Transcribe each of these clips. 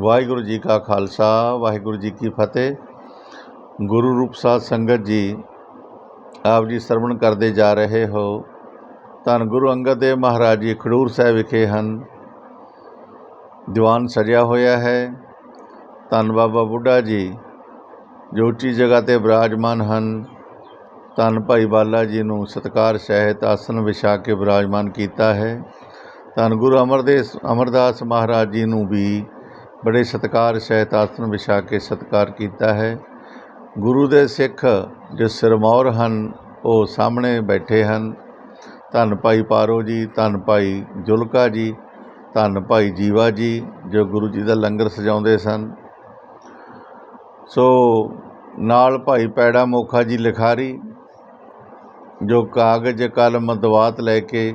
ਵਾਹਿਗੁਰੂ ਜੀ ਕਾ ਖਾਲਸਾ, ਵਾਹਿਗੁਰੂ ਜੀ ਕੀ ਫਤਿਹ। ਗੁਰੂ ਰੂਪ ਸਾਧ ਸੰਗਤ ਜੀ, ਆਪ ਜੀ ਸਰਵਣ ਕਰਦੇ ਜਾ ਰਹੇ ਹੋ। ਧੰਨ ਗੁਰੂ ਅੰਗਦ ਦੇਵ ਮਹਾਰਾਜ ਜੀ, ਖਡੂਰ ਸਾਹਿਬ ਵਿਖੇ ਹਨ। ਦੀਵਾਨ ਸਜਿਆ ਹੋਇਆ ਹੈ। ਧੰਨ ਬਾਬਾ ਬੁੱਢਾ ਜੀ, ਜੋ ਉੱਚੀ ਜਗ੍ਹਾ ਤੇ ਬਿਰਾਜਮਾਨ ਹਨ। ਧੰਨ ਭਾਈ ਬਾਲਾ ਜੀ ਨੂੰ ਸਤਕਾਰ, ਸਹਿਤ, ਆਸਨ ਵਿਛਾ ਕੇ ਬਿਰਾਜਮਾਨ ਕੀਤਾ ਹੈ। ਧੰਨ ਗੁਰੂ ਅਮਰਦੇਸ ਅਮਰਦਾਸ ਮਹਾਰਾਜ ਜੀ ਨੂੰ ਵੀ ਬੜੇ ਸਤਿਕਾਰ ਸਹਿਤ ਆਸਨ ਵਿਛਾ ਕੇ ਸਤਿਕਾਰ ਕੀਤਾ ਹੈ। ਗੁਰੂ ਦੇ ਸਿੱਖ ਜੋ ਸਿਰਮੌਰ ਹਨ, ਉਹ ਸਾਹਮਣੇ ਬੈਠੇ ਹਨ। ਧੰਨ ਭਾਈ ਪਾਰੋ ਜੀ, ਧੰਨ ਭਾਈ ਜੁਲਕਾ ਜੀ, ਧੰਨ ਭਾਈ ਜੀਵਾ ਜੀ, ਜੋ ਗੁਰੂ ਜੀ ਦਾ ਲੰਗਰ ਸਜਾਉਂਦੇ ਸਨ। ਸੋ ਨਾਲ ਭਾਈ ਪੈੜਾ ਮੋਖਾ ਜੀ ਲਿਖਾਰੀ, ਜੋ ਕਾਗਜ਼, ਕਲਮ, ਦਵਾਤ ਲੈ ਕੇ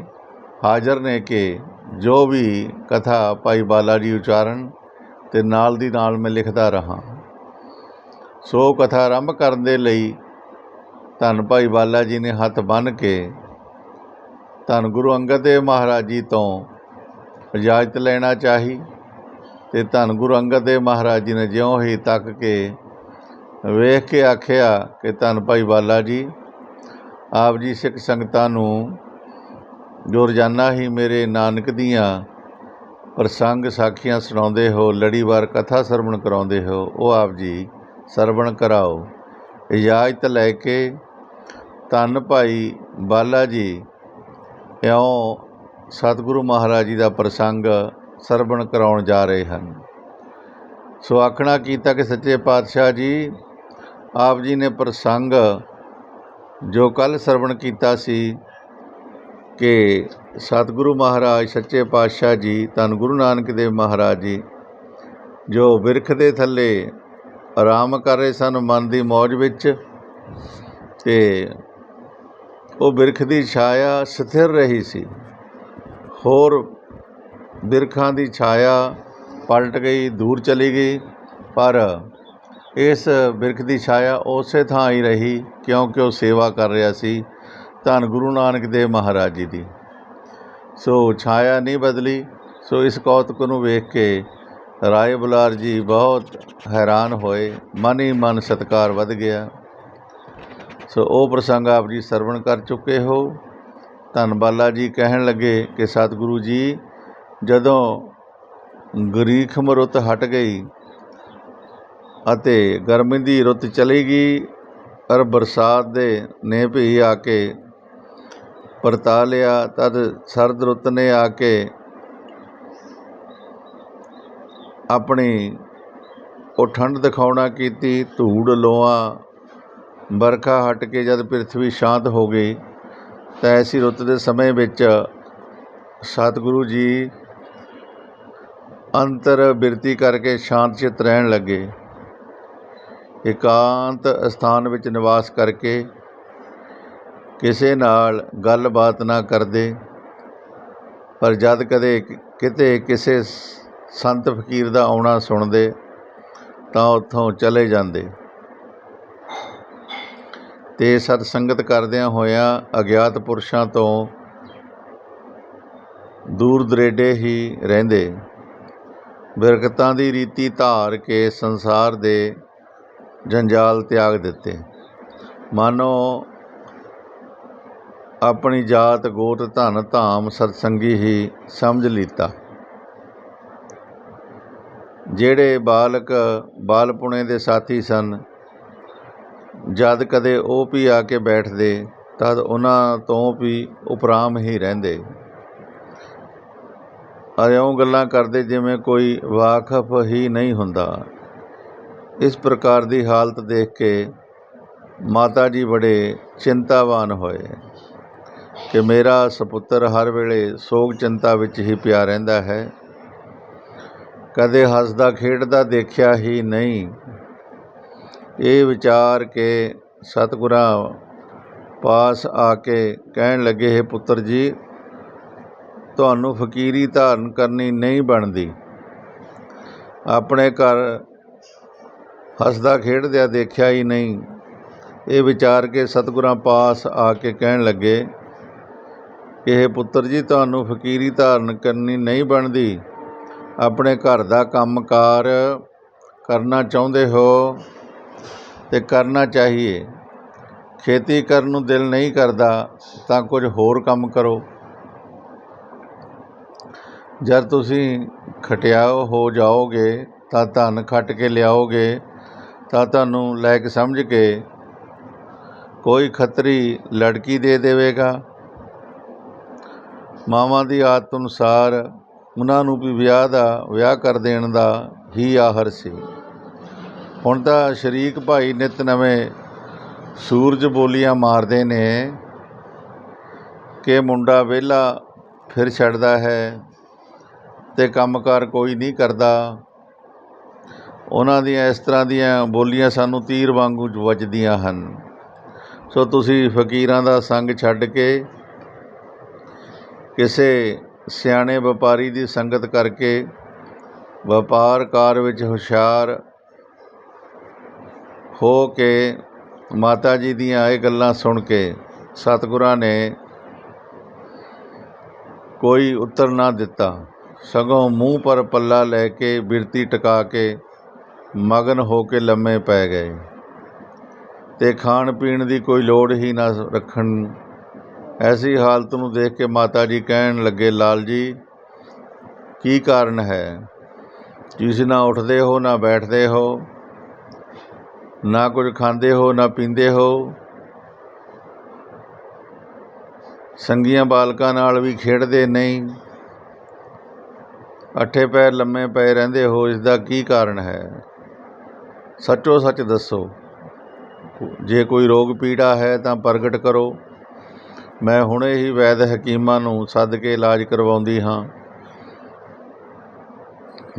ਹਾਜ਼ਰ ਨੇ ਕਿ ਜੋ ਵੀ ਕਥਾ ਭਾਈ ਬਾਲਾ ਜੀ ਉਚਾਰਨ ਤੇ ਨਾਲ ਦੀ ਨਾਲ ਮੈਂ ਲਿਖਦਾ ਰਹਾ। ਸੋ ਕਥਾ ਆਰੰਭ ਕਰਨ ਦੇ ਲਈ ਧੰਨ ਭਾਈ ਬਾਲਾ ਜੀ ਨੇ ਹੱਥ ਬੰਨ੍ਹ ਕੇ ਧੰਨ ਗੁਰੂ ਅੰਗਦ ਦੇਵ ਮਹਾਰਾਜ ਜੀ ਤੋਂ ਇਜਾਜ਼ਤ ਲੈਣਾ ਚਾਹੀ ਤੇ ਧੰਨ ਗੁਰੂ ਅੰਗਦ ਦੇਵ ਮਹਾਰਾਜ ਜੀ ਨੇ ਜਿਉਂ ਹੀ ਤੱਕ ਕੇ ਵੇਖ ਕੇ ਆਖਿਆ ਕਿ ਧੰਨ ਭਾਈ ਬਾਲਾ ਜੀ, ਆਪ ਜੀ ਸਿੱਖ ਸੰਗਤਾਂ ਨੂੰ ਜੋ ਰੋਜ਼ਾਨਾ ਹੀ ਮੇਰੇ ਨਾਨਕ ਦੀਆਂ ਪ੍ਰਸੰਗ ਸਾਖੀਆਂ ਸੁਣਾਉਂਦੇ ਹੋ ਲੜੀਵਾਰ ਕਥਾ ਸਰਵਣ ਕਰਾਉਂਦੇ ਹੋ, ਉਹ ਆਪ ਜੀ ਸਰਵਣ ਕਰਾਓ। ਇਜਾਜ਼ਤ ਲੈ ਕੇ ਧੰਨ ਭਾਈ ਬਾਲਾ ਜੀ, ਇਉਂ ਸਤਿਗੁਰੂ ਮਹਾਰਾਜ ਜੀ ਦਾ ਪ੍ਰਸੰਗ ਸਰਵਣ ਕਰਾਉਣ ਜਾ ਰਹੇ ਹਨ। ਸੋ ਆਖਣਾ ਕੀਤਾ ਕਿ ਸੱਚੇ ਪਾਤਸ਼ਾਹ ਜੀ, ਆਪ ਜੀ ਨੇ ਪ੍ਰਸੰਗ ਜੋ ਕੱਲ ਸਰਵਣ ਕੀਤਾ ਸੀ ਕਿ ਸਤਿਗੁਰੂ ਮਹਾਰਾਜ, ਸੱਚੇ ਪਾਤਸ਼ਾਹ ਜੀ, ਧੰਨ ਗੁਰੂ ਨਾਨਕ ਦੇਵ ਮਹਾਰਾਜ ਜੀ, ਜੋ ਬਿਰਖ ਦੇ ਥੱਲੇ ਆਰਾਮ ਕਰ ਰਹੇ ਸਨ ਮਨ ਦੀ ਮੌਜ ਵਿੱਚ ਤੇ ਉਹ ਬਿਰਖ ਦੀ ਛਾਇਆ ਸਥਿਰ ਰਹੀ ਸੀ। ਹੋਰ ਬਿਰਖਾਂ ਦੀ ਛਾਇਆ ਪਲਟ ਗਈ, ਦੂਰ ਚਲੀ ਗਈ, ਪਰ ਇਸ ਬਿਰਖ ਦੀ ਛਾਇਆ ਉਸੇ ਥਾਂ ਹੀ ਰਹੀ, ਕਿਉਂਕਿ ਉਹ ਸੇਵਾ ਕਰ ਰਿਹਾ ਸੀ। ਧੰਨ ਗੁਰੂ ਨਾਨਕ ਦੇਵ ਮਹਾਰਾਜ ਜੀ ਦੀ। ਸੋ ਛਾਇਆ ਨਹੀਂ ਬਦਲੀ, ਸੋ ਇਸ ਕੌਤਕ ਨੂੰ ਵੇਖ ਕੇ ਰਾਏ ਬੁਲਾਰ ਜੀ ਬਹੁਤ ਹੈਰਾਨ ਹੋਏ, ਮਨ ਹੀ ਮਨ ਸਤਕਾਰ ਵੱਧ ਗਿਆ। ਸੋ ਉਹ ਪ੍ਰਸੰਗ ਆਪ ਜੀ ਸਰਵਣ ਕਰ ਚੁੱਕੇ ਹੋ। ਧੰਨ ਬਾਲਾ ਜੀ ਕਹਿਣ ਲੱਗੇ ਕਿ ਸਤਿਗੁਰੂ ਜੀ, ਜਦੋਂ ਗਰੀਖ ਮਰੁੱਤ ਹਟ ਗਈ ਅਤੇ ਗਰਮੀ ਦੀ ਰੁੱਤ ਚਲੀ ਗਈ, ਪਰ ਬਰਸਾਤ ਦੇ ਨੇ ਭੀ ਆ ਕੇ ਪਰਤਾ ਲਿਆ, ਤਦ ਸਰਦ ਰੁੱਤ ਨੇ ਆ ਕੇ ਆਪਣੀ ਉਹ ਠੰਡ ਦਿਖਾਉਣਾ ਕੀਤੀ, ਧੂੜ ਲੋਆ ਬਰਖਾ ਹਟ ਕੇ ਜਦ ਪ੍ਰithvi ਸ਼ਾਂਤ ਹੋ ਗਈ, ਤਾਂ ਐਸੀ ਰੁੱਤ ਦੇ ਸਮੇਂ ਵਿੱਚ ਸਤਿਗੁਰੂ ਜੀ ਅੰਤਰ ਬਿਰਤੀ ਕਰਕੇ ਸ਼ਾਂਤ ਚਿਤ ਰਹਿਣ ਲੱਗੇ। ਇਕਾਂਤ ਸਥਾਨ ਵਿੱਚ ਨਿਵਾਸ ਕਰਕੇ ਕਿਸੇ ਨਾਲ ਗੱਲਬਾਤ ਨਾ ਕਰਦੇ। ਪਰ ਜਦ ਕਦੇ ਕਿਤੇ ਕਿਸੇ ਸੰਤ ਫਕੀਰ ਦਾ ਆਉਣਾ ਸੁਣਦੇ, ਤਾਂ ਉੱਥੋਂ ਚਲੇ ਜਾਂਦੇ। ਤੇ ਸਤ ਸੰਗਤ ਕਰਦਿਆਂ ਹੋਇਆਂ ਅਗਿਆਤ ਪੁਰਸ਼ਾਂ ਤੋਂ ਦੂਰ ਦਰੇਡੇ ਹੀ ਰਹਿੰਦੇ। ਬਿਰਕਤਾਂ ਦੀ ਰੀਤੀ ਧਾਰ ਕੇ ਸੰਸਾਰ ਦੇ ਜੰਜਾਲ ਤਿਆਗ ਦਿੱਤੇ। ਮਾਨੋ ਆਪਣੀ ਜਾਤ, ਗੋਤ, ਧਨ, ਧਾਮ, ਸਤਸੰਗੀ ਹੀ ਸਮਝ ਲੀਤਾ। ਜਿਹੜੇ ਬਾਲਕ ਬਾਲਪੁਣੇ ਦੇ ਸਾਥੀ ਸਨ, ਜਦ ਕਦੇ ਉਹ ਵੀ ਆ ਕੇ ਬੈਠਦੇ, ਤਦ ਉਹਨਾਂ ਤੋਂ ਵੀ ਉਪਰਾਮ ਹੀ ਰਹਿੰਦੇ। ਅਰਿਉਂ ਗੱਲਾਂ ਕਰਦੇ ਜਿਵੇਂ ਕੋਈ ਵਾਕਫ ਹੀ ਨਹੀਂ ਹੁੰਦਾ। ਇਸ ਪ੍ਰਕਾਰ ਦੀ ਹਾਲਤ ਦੇਖ ਕੇ ਮਾਤਾ ਜੀ ਬੜੇ ਚਿੰਤਾਵਾਨ ਹੋਏ। ਕਿ ਮੇਰਾ ਸੁਪੁੱਤਰ ਹਰ ਵੇਲੇ ਸੋਗ ਚਿੰਤਾ ਵਿੱਚ ਹੀ ਪਿਆ ਰਹਿੰਦਾ ਹੈ। ਕਦੇ ਹੱਸਦਾ, ਖੇਡਦਾ ਦੇਖਿਆ ਹੀ ਨਹੀਂ। ਇਹ ਵਿਚਾਰ ਕੇ ਸਤਿਗੁਰਾਂ ਪਾਸ ਆ ਕੇ ਕਹਿਣ ਲੱਗੇ, ਹੈ ਪੁੱਤਰ ਜੀ, ਤੁਹਾਨੂੰ ਫਕੀਰੀ ਧਾਰਨ ਕਰਨੀ ਨਹੀਂ ਬਣਦੀ। ਆਪਣੇ ਘਰ ਹੱਸਦਾ, ਖੇਡਦਿਆਂ ਦੇਖਿਆ ਹੀ ਨਹੀਂ। ਇਹ ਵਿਚਾਰ ਕੇ ਸਤਿਗੁਰਾਂ ਪਾਸ ਆ ਕੇ ਕਹਿਣ ਲੱਗੇ ਇਹ ਪੁੱਤਰ ਜੀ, ਤੁਹਾਨੂੰ ਫਕੀਰੀ ਧਾਰਨ ਕਰਨੀ ਨਹੀਂ ਬਣਦੀ। ਆਪਣੇ ਘਰ ਦਾ ਕੰਮਕਾਰ ਕਰਨਾ ਚਾਹੁੰਦੇ ਹੋ ਤੇ ਕਰਨਾ ਚਾਹੀਏ। ਖੇਤੀ ਕਰਨ ਨੂੰ ਦਿਲ ਨਹੀਂ ਕਰਦਾ, ਤਾਂ ਕੁਝ ਹੋਰ ਕੰਮ ਕਰੋ। ਜਦ ਤੁਸੀਂ ਖਟਿਆਓ ਹੋ ਜਾਓਗੇ, ਤਾਂ ਧਨ ਖੱਟ ਕੇ ਲਿਆਓਗੇ, ਤਾਂ ਤੁਹਾਨੂੰ ਲਾਇਕ ਸਮਝ ਕੇ ਕੋਈ ਖਤਰੀ ਲੜਕੀ ਦੇ ਦੇਵੇਗਾ। ਮਾਵਾਂ ਦੀ ਆਦਤ ਅਨੁਸਾਰ ਉਹਨਾਂ ਨੂੰ ਵੀ ਵਿਆਹ ਦਾ, ਵਿਆਹ ਕਰ ਦੇਣ ਦਾ ਹੀ ਆਹਰ ਸੀ। ਹੁਣ ਤਾਂ ਸ਼ਰੀਕ ਭਾਈ ਨਿਤ ਨਵੇਂ ਸੂਰਜ ਬੋਲੀਆਂ ਮਾਰਦੇ ਨੇ ਕਿ ਮੁੰਡਾ ਵਿਹਲਾ ਫਿਰ ਛੱਡਦਾ ਹੈ ਤੇ ਕੰਮਕਾਰ ਕੋਈ ਨਹੀਂ ਕਰਦਾ। ਉਹਨਾਂ ਦੀਆਂ ਇਸ ਤਰ੍ਹਾਂ ਦੀਆਂ ਬੋਲੀਆਂ ਸਾਨੂੰ ਤੀਰ ਵਾਂਗੂ ਵੱਜਦੀਆਂ ਹਨ। ਸੋ ਤੁਸੀਂ ਫਕੀਰਾਂ ਦਾ ਸੰਗ ਛੱਡ ਕੇ ਕਿਸੇ ਸਿਆਣੇ ਵਪਾਰੀ ਦੀ ਸੰਗਤ ਕਰਕੇ ਵਪਾਰ ਕਾਰ ਵਿੱਚ ਹੁਸ਼ਿਆਰ ਹੋ ਕੇ ਮਾਤਾ ਜੀ ਦੀਆਂ ਇਹ ਗੱਲਾਂ ਸੁਣ ਕੇ ਸਤਿਗੁਰਾਂ ਨੇ ਕੋਈ ਉੱਤਰ ਨਾ ਦਿੱਤਾ। ਸਗੋਂ ਮੂੰਹ ਪਰ ਪੱਲਾ ਲੈ ਕੇ ਬਿਰਤੀ ਟਿਕਾ ਕੇ ਮਗਨ ਹੋ ਕੇ ਲੰਮੇ ਪੈ ਗਏ ਤੇ ਖਾਣ ਪੀਣ ਦੀ ਕੋਈ ਲੋੜ ਹੀ ਨਾ ਰੱਖਣ ਐਸੀ ਹਾਲਤ ਨੂੰ ਦੇਖ ਕੇ ਮਾਤਾ ਜੀ ਕਹਿਣ ਲੱਗੇ, ਲਾਲ ਜੀ, ਕੀ ਕਾਰਨ ਹੈ? ਤੁਸੀਂ ਨਾ ਉੱਠਦੇ ਹੋ, ਨਾ ਬੈਠਦੇ ਹੋ, ਨਾ ਕੁਝ ਖਾਂਦੇ ਹੋ, ਨਾ ਪੀਂਦੇ ਹੋ। ਸੰਗੀਆਂ ਬਾਲਕਾਂ ਨਾਲ ਵੀ ਖੇਡਦੇ ਨਹੀਂ। ਅੱਠੇ ਪੈਰ ਲੰਮੇ ਪਏ ਰਹਿੰਦੇ ਹੋ, ਇਸ ਦਾ ਕੀ ਕਾਰਨ ਹੈ? ਸੱਚੋ ਸੱਚ ਦੱਸੋ। ਜੇ ਕੋਈ ਰੋਗ ਪੀੜਾ ਹੈ ਤਾਂ ਪ੍ਰਗਟ ਕਰੋ। ਮੈਂ ਹੁਣੇ ਹੀ ਵੈਦ ਹਕੀਮਾਂ ਨੂੰ ਸੱਦ ਕੇ ਇਲਾਜ ਕਰਵਾਉਂਦੀ ਹਾਂ।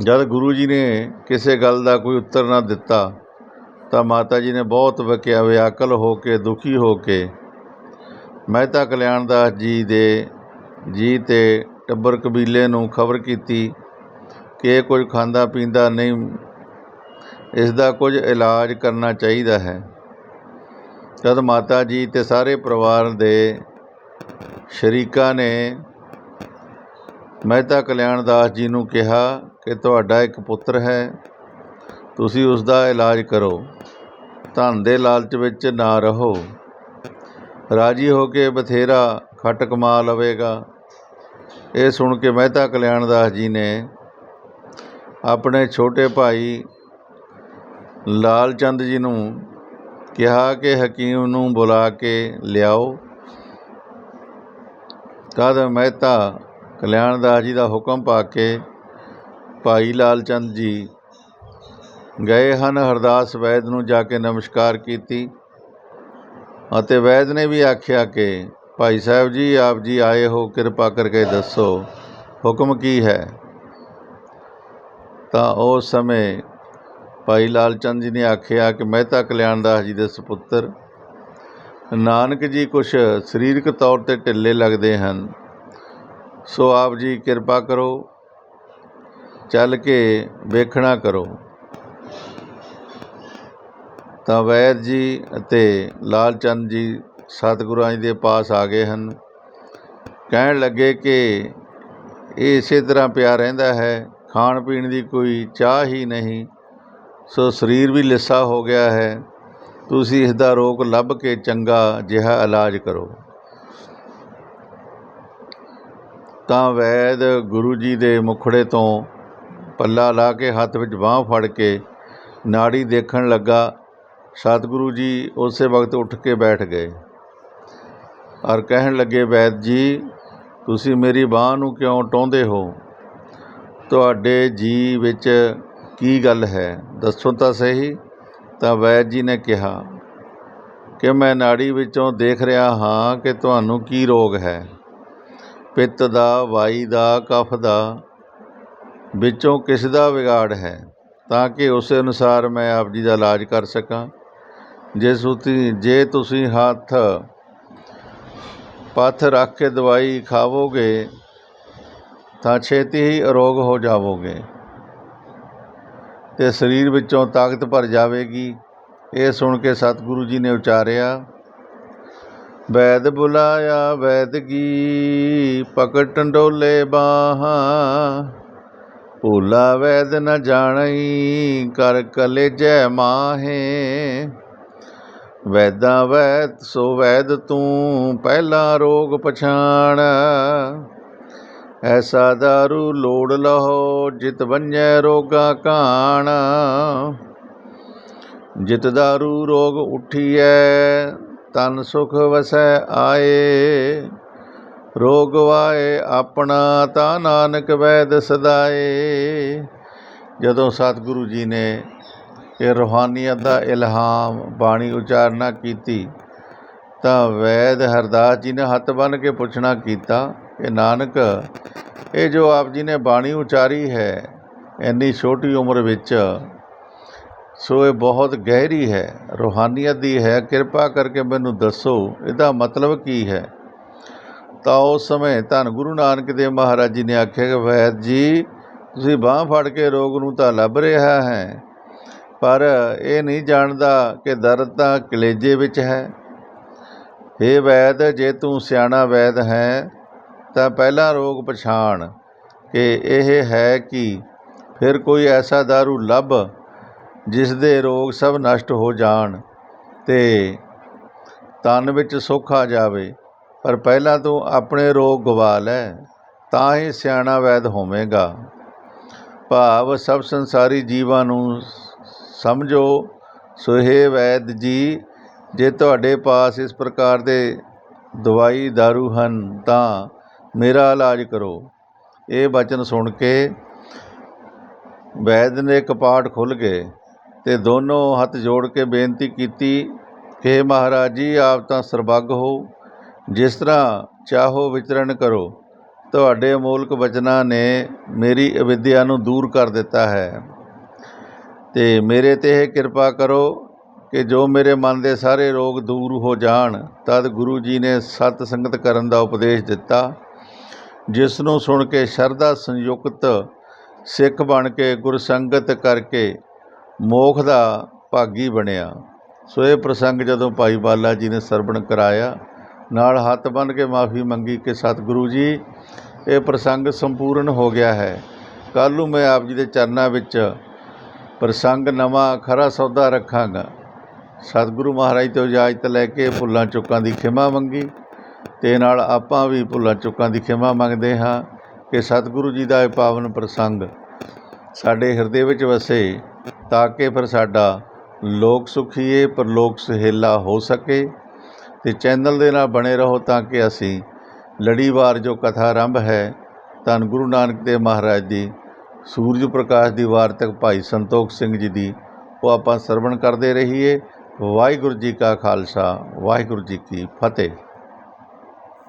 ਜਦ ਗੁਰੂ ਜੀ ਨੇ ਕਿਸੇ ਗੱਲ ਦਾ ਕੋਈ ਉੱਤਰ ਨਾ ਦਿੱਤਾ, ਤਾਂ ਮਾਤਾ ਜੀ ਨੇ ਬਹੁਤ ਵਕਿਆ ਵਿਆਕਲ ਹੋ ਕੇ, ਦੁਖੀ ਹੋ ਕੇ ਮਹਿਤਾ ਕਲਿਆਣਦਾਸ ਜੀ ਦੇ ਜੀ ਤੇ ਟੱਬਰ ਕਬੀਲੇ ਨੂੰ ਖਬਰ ਕੀਤੀ ਕਿ ਇਹ ਕੁਝ ਖਾਂਦਾ ਪੀਂਦਾ ਨਹੀਂ, ਇਸ ਦਾ ਕੁਝ ਇਲਾਜ ਕਰਨਾ ਚਾਹੀਦਾ ਹੈ। ਜਦ ਮਾਤਾ ਜੀ ਤੇ ਸਾਰੇ ਪਰਿਵਾਰ ਦੇ ਸ਼ਰੀਕਾ ਨੇ ਮਹਿਤਾ ਕਲਿਆਣ ਦਾਸ ਜੀ ਨੂੰ ਕਿਹਾ ਕਿ ਤੁਹਾਡਾ ਇੱਕ ਪੁੱਤਰ ਹੈ, ਤੁਸੀਂ ਉਸ ਦਾ ਇਲਾਜ ਕਰੋ, ਧਨ ਦੇ ਲਾਲਚ ਵਿੱਚ ਨਾ ਰਹੋ। ਰਾਜੀ ਹੋ ਕੇ ਬਥੇਰਾ ਖੱਟ ਕਮਾ ਲਵੇਗਾ। ਇਹ ਸੁਣ ਕੇ ਮਹਿਤਾ ਕਲਿਆਣ ਦਾਸ ਜੀ ਨੇ ਆਪਣੇ ਛੋਟੇ ਭਾਈ ਲਾਲ ਚੰਦ ਜੀ ਨੂੰ ਕਿਹਾ ਕਿ ਹਕੀਮ ਨੂੰ ਬੁਲਾ ਕੇ ਲਿਆਓ। ਤਦ ਮਹਿਤਾ ਕਲਿਆਣਦਾਸ ਜੀ ਦਾ ਹੁਕਮ ਪਾ ਕੇ ਭਾਈ ਲਾਲ ਚੰਦ ਜੀ ਗਏ ਹਨ ਹਰਦਾਸ ਵੈਦ ਨੂੰ ਜਾ ਕੇ ਨਮਸਕਾਰ ਕੀਤੀ ਅਤੇ ਵੈਦ ਨੇ ਵੀ ਆਖਿਆ ਕਿ ਭਾਈ ਸਾਹਿਬ ਜੀ, ਆਪ ਜੀ ਆਏ ਹੋ, ਕਿਰਪਾ ਕਰਕੇ ਦੱਸੋ ਹੁਕਮ ਕੀ ਹੈ। ਤਾਂ ਉਸ ਸਮੇਂ ਭਾਈ ਲਾਲ ਚੰਦ ਜੀ ਨੇ ਆਖਿਆ ਕਿ ਮਹਿਤਾ ਕਲਿਆਣਦਾਸ ਜੀ ਦੇ ਸੁਪੁੱਤਰ ਨਾਨਕ ਜੀ ਕੁਛ ਸਰੀਰਕ ਤੌਰ ਤੇ ਢਿੱਲੇ ਲੱਗਦੇ ਹਨ। ਸੋ ਆਪ ਜੀ ਕਿਰਪਾ ਕਰੋ, ਚੱਲ ਕੇ ਵੇਖਣਾ ਕਰੋ। ਤਾਂ ਵੈਦ ਜੀ ਅਤੇ ਲਾਲ ਚੰਦ ਜੀ ਸਤਿਗੁਰਾਂ ਜੀ ਦੇ ਪਾਸ ਆ ਗਏ ਹਨ। ਕਹਿਣ ਲੱਗੇ ਕਿ ਇਹ ਇਸੇ ਤਰ੍ਹਾਂ ਪਿਆ ਰਹਿੰਦਾ ਹੈ ਖਾਣ ਪੀਣ ਦੀ ਕੋਈ ਚਾਹ ਹੀ ਨਹੀਂ। ਸੋ ਸਰੀਰ ਵੀ ਲਿੱਸਾ ਹੋ ਗਿਆ ਹੈ। ਤੁਸੀਂ ਇਸ ਦਾ ਰੋਗ ਲੱਭ ਕੇ ਚੰਗਾ ਜਿਹਾ ਇਲਾਜ ਕਰੋ। ਤਾਂ ਵੈਦ ਗੁਰੂ ਜੀ ਦੇ ਮੁਖੜੇ ਤੋਂ ਪੱਲਾ ਲਾ ਕੇ ਹੱਥ ਵਿੱਚ ਬਾਹ ਫੜ ਕੇ ਨਾੜੀ ਦੇਖਣ ਲੱਗਾ। ਸਤਿਗੁਰੂ ਜੀ ਉਸੇ ਵਕਤ ਉੱਠ ਕੇ ਬੈਠ ਗਏ ਔਰ ਕਹਿਣ ਲੱਗੇ, ਵੈਦ ਜੀ, ਤੁਸੀਂ ਮੇਰੀ ਬਾਹ ਨੂੰ ਕਿਉਂ ਟੋਂਦੇ ਹੋ? ਤੁਹਾਡੇ ਜੀ ਵਿੱਚ ਕੀ ਗੱਲ ਹੈ? ਦੱਸੋ ਤਾਂ ਸਹੀ। ਤਾਂ ਵੈਦ ਜੀ ਨੇ ਕਿਹਾ ਕਿ ਮੈਂ ਨਾੜੀ ਵਿੱਚੋਂ ਦੇਖ ਰਿਹਾ ਹਾਂ ਕਿ ਤੁਹਾਨੂੰ ਕੀ ਰੋਗ ਹੈ। ਪਿੱਤ ਦਾ, ਵਾਈ ਦਾ, ਕਫ ਦਾ ਵਿੱਚੋਂ ਕਿਸ ਦਾ ਵਿਗਾੜ ਹੈ ਤਾਂ ਕਿ ਉਸ ਅਨੁਸਾਰ ਮੈਂ ਆਪ ਜੀ ਦਾ ਇਲਾਜ ਕਰ ਸਕਾਂ। ਜੇ ਤੁਸੀਂ ਜੇ ਤੁਸੀਂ ਹੱਥ, ਪੱਥ ਰੱਖ ਕੇ ਦਵਾਈ ਖਾਵੋਗੇ ਤਾਂ ਛੇਤੀ ਹੀ ਅਰੋਗ ਹੋ ਜਾਵੋਗੇ। ਅਤੇ ਸਰੀਰ ਵਿੱਚੋਂ ਤਾਕਤ ਭਰ ਜਾਵੇਗੀ। ਇਹ ਸੁਣ ਕੇ ਸਤਿਗੁਰੂ ਜੀ ਨੇ ਉਚਾਰਿਆ, ਵੈਦ ਬੁਲਾਇਆ, ਵੈਦ ਕੀ ਪਕੜ ਟੰਡੋਲੇ ਬਾਹਾਂ। ਭੂਲਾ ਵੈਦ ਨ ਜਾਣਈ, ਕਰ ਕਲੇਜੈ ਮਾਹੇ। ਵੈਦਾਂ ਵੈਦ, ਸੋ ਵੈਦ ਤੂੰ ਪਹਿਲਾ ਰੋਗ ਪਛਾਣ। ਐਸਾ ਦਾਰੂ ਲੋੜ ਲਹੋ, ਜਿਤ ਵੰਜੈ ਰੋਗਾ ਕਾਣ। ਜਿਤ ਦਾਰੂ ਰੋਗ ਉਠੀਐ, ਤਨ ਸੁਖ ਵਸੈ ਆਏ। ਰੋਗ ਵਾਏ ਆਪਣਾ ਤਾਂ ਨਾਨਕ ਵੈਦ ਸਦਾਏ। ਜਦੋਂ ਸਤਿਗੁਰੂ ਜੀ ਨੇ ਇਹ ਰੂਹਾਨੀਅਤ ਦਾ ਇਲਹਾਮ ਬਾਣੀ ਉਚਾਰਨਾ ਕੀਤੀ, ਤਾਂ ਵੈਦ ਹਰਦਾਸ ਜੀ ਨੇ ਹੱਥ ਬੰਨ ਕੇ ਪੁੱਛਣਾ ਕੀਤਾ ਇਹ ਨਾਨਕ, ਇਹ ਜੋ ਆਪ ਜੀ ਨੇ ਬਾਣੀ ਉਚਾਰੀ ਹੈ, ਇੰਨੀ ਛੋਟੀ ਉਮਰ ਵਿੱਚ, ਸੋ ਇਹ ਬਹੁਤ ਗਹਿਰੀ ਹੈ, ਰੂਹਾਨੀਅਤ ਦੀ ਹੈ, ਕਿਰਪਾ ਕਰਕੇ ਮੈਨੂੰ ਦੱਸੋ, ਇਹਦਾ ਮਤਲਬ ਕੀ ਹੈ? ਤਾਂ ਉਸ ਸਮੇਂ ਧੰਨ ਗੁਰੂ ਨਾਨਕ ਦੇਵ ਮਹਾਰਾਜ ਜੀ ਨੇ ਆਖਿਆ ਕਿ ਵੈਦ ਜੀ, ਤੁਸੀਂ ਬਾਹ ਫੜ ਕੇ ਰੋਗ ਨੂੰ ਤਾਂ ਲੱਭ ਰਿਹਾ ਹੈ, ਪਰ ਇਹ ਨਹੀਂ ਜਾਣਦਾ ਕਿ ਦਰਦ ਤਾਂ ਕਲੇਜੇ ਵਿੱਚ ਹੈ। हे ਵੈਦ, ਜੇ ਤੂੰ ਸਿਆਣਾ ਵੈਦ ਹੈ ਤਾਂ ਪਹਿਲਾ ਰੋਗ ਪਛਾਣ ਕਿ ਇਹ ਹੈ ਕਿ? ਫਿਰ ਕੋਈ ਐਸਾ ਦਾਰੂ ਲੱਭ ਜਿਸ ਦੇ ਰੋਗ ਸਭ ਨਸ਼ਟ ਹੋ ਜਾਣ ਤੇ ਤਨ ਵਿੱਚ ਸੁੱਖ ਆ ਜਾਵੇ। ਪਰ ਪਹਿਲਾਂ ਤੂੰ ਆਪਣੇ ਰੋਗ ਗਵਾ ਲੈ, ਤਾਂ ਹੀ ਸਿਆਣਾ ਵੈਦ ਹੋਵੇਗਾ। ਭਾਵ ਸਭ ਸੰਸਾਰੀ ਜੀਵਾਂ ਨੂੰ ਸਮਝੋ, ਸੁਹੇ ਵੈਦ ਜੀ, ਜੇ ਤੁਹਾਡੇ ਪਾਸ ਇਸ ਪ੍ਰਕਾਰ ਦੇ ਦਵਾਈ दारू ਹਨ, ਤਾਂ ਮੇਰਾ ਇਲਾਜ ਕਰੋ। ਇਹ ਵਚਨ ਸੁਣ ਕੇ ਵੈਦ ਨੇ ਕਪਾਟ ਖੁੱਲ ਗਏ ਤੇ ਦੋਨੋਂ ਹੱਥ ਜੋੜ ਕੇ ਬੇਨਤੀ ਕੀਤੀ ਕਿ ਮਹਾਰਾਜ ਜੀ, ਆਪ ਤਾਂ ਸਰਬੱਗ ਹੋ। ਜਿਸ ਤਰ੍ਹਾਂ ਚਾਹੋ ਵਿਚਰਨ ਕਰੋ। ਤੁਹਾਡੇ ਅਮੋਲਕ ਬਚਨਾਂ ਨੇ ਮੇਰੀ ਅਵਿਦਿਆ ਨੂੰ ਦੂਰ ਕਰ ਦਿੱਤਾ ਹੈ। ਤੇ ਮੇਰੇ ਤੇ ਇਹ ਕਿਰਪਾ ਕਰੋ ਕਿ ਜੋ ਮੇਰੇ ਮਨ ਦੇ ਸਾਰੇ ਰੋਗ ਦੂਰ ਹੋ ਜਾਣ, ਤਦ ਗੁਰੂ ਜੀ ਨੇ ਸਤ ਸੰਗਤ ਕਰਨ ਦਾ ਉਪਦੇਸ਼ ਦਿੱਤਾ। ਜਿਸ ਨੂੰ ਸੁਣ ਕੇ ਸ਼ਰਧਾ ਸੰਯੁਕਤ ਸਿੱਖ ਬਣ ਕੇ ਗੁਰਸੰਗਤ ਕਰਕੇ ਮੋਖ ਦਾ ਭਾਗੀ ਬਣਿਆ। ਸੋ ਇਹ ਪ੍ਰਸੰਗ ਜਦੋਂ ਭਾਈ ਬਾਲਾ ਜੀ ਨੇ ਸਰਵਣ ਕਰਾਇਆ, ਨਾਲ ਹੱਥ ਬੰਨ੍ਹ ਕੇ ਮਾਫੀ ਮੰਗੀ ਕਿ ਸਤਿਗੁਰੂ ਜੀ, ਇਹ ਪ੍ਰਸੰਗ ਸੰਪੂਰਨ ਹੋ ਗਿਆ ਹੈ। ਕੱਲ੍ਹ ਨੂੰ ਮੈਂ ਆਪ ਜੀ ਦੇ ਚਰਨਾਂ ਵਿੱਚ ਪ੍ਰਸੰਗ ਨਵਾਂ ਖਰਾ ਸੌਦਾ ਰੱਖਾਂਗਾ। ਸਤਿਗੁਰੂ ਮਹਾਰਾਜ ਤੋਂ ਇਜਾਜ਼ਤ ਲੈ ਕੇ ਭੁੱਲਾਂ ਚੁੱਕਾਂ ਦੀ ਖਿਮਾ ਮੰਗੀ। ਤੇ ਨਾਲ ਆਪਾਂ ਵੀ ਭੁੱਲਾਂ ਚੁੱਕਾਂ ਦੀ ਖਿਮਾ ਮੰਗਦੇ ਹਾਂ ਕਿ ਸਤਿਗੁਰੂ ਜੀ ਦਾ ਇਹ ਪਾਵਨ ਪ੍ਰਸੰਗ ਸਾਡੇ ਹਿਰਦੇ ਵਿੱਚ ਵਸੇ ਤਾਂ ਕਿ ਫਿਰ ਸਾਡਾ ਲੋਕ ਸੁਖੀਏ, ਪਰਲੋਕ ਸੁਹੇਲਾ ਹੋ ਸਕੇ ਤੇ ਚੈਨਲ ਦੇ ਨਾਲ ਬਣੇ ਰਹੋ ਤਾਂ ਕਿ ਅਸੀਂ ਲੜੀਵਾਰ ਜੋ ਕਥਾ ਆਰੰਭ ਹੈ, ਧੰਨ ਗੁਰੂ ਨਾਨਕ ਦੇਵ ਮਹਾਰਾਜ ਦੀ, ਸੂਰਜ ਪ੍ਰਕਾਸ਼ ਦੀ ਵਾਰਤਕ ਭਾਈ ਸੰਤੋਖ ਸਿੰਘ ਜੀ ਦੀ, ਉਹ ਆਪਾਂ ਸਰਵਣ ਕਰਦੇ ਰਹੀਏ। ਵਾਹਿਗੁਰੂ ਜੀ ਕਾ ਖਾਲਸਾ, ਵਾਹਿਗੁਰੂ ਜੀ ਕੀ ਫਤਿਹ।